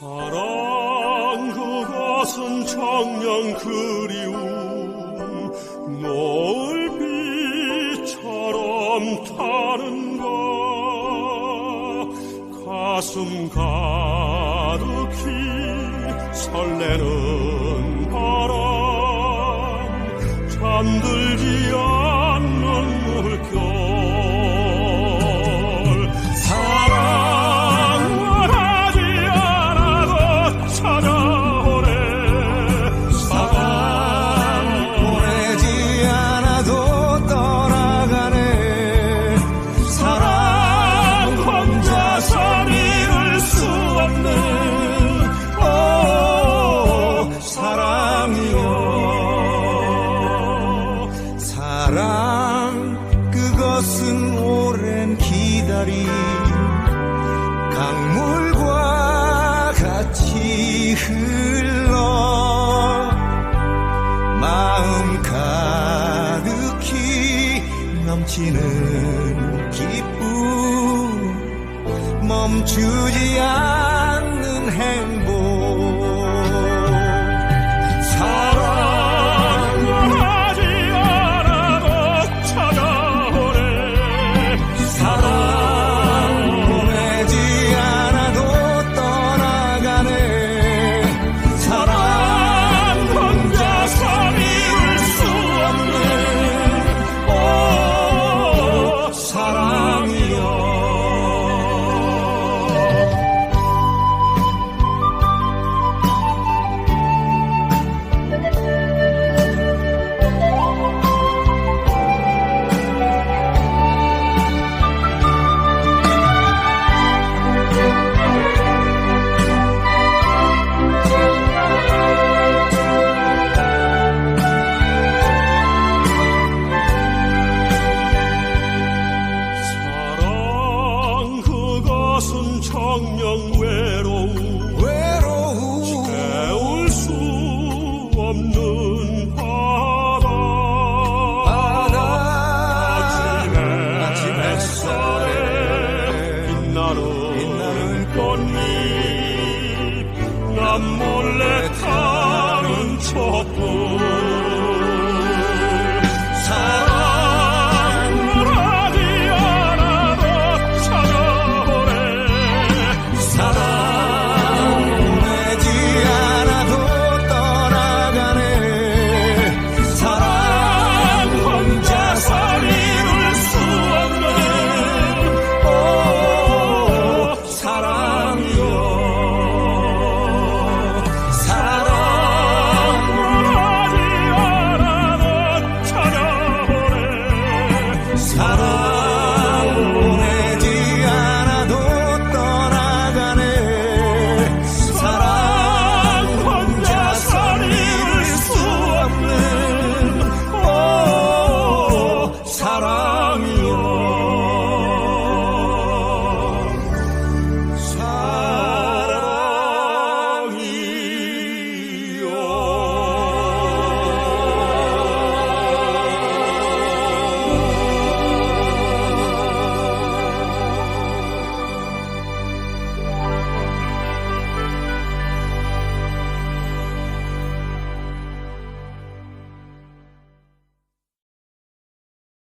사랑 그것은 청년 그리움 노을빛처럼 타는 것. 가슴 가득히 설레는 바람 잠들지 않 것은 오랜 기다림. 강물과 같이 흘러 마음 가득히 넘치는 기쁨. 멈추지 않는 행복 걱정 외로움. 외로움 깨울 수 없는 바다. 바다. 아침에 햇살에 빛나는 빛나는 꽃잎. 난 몰래 타는 촛불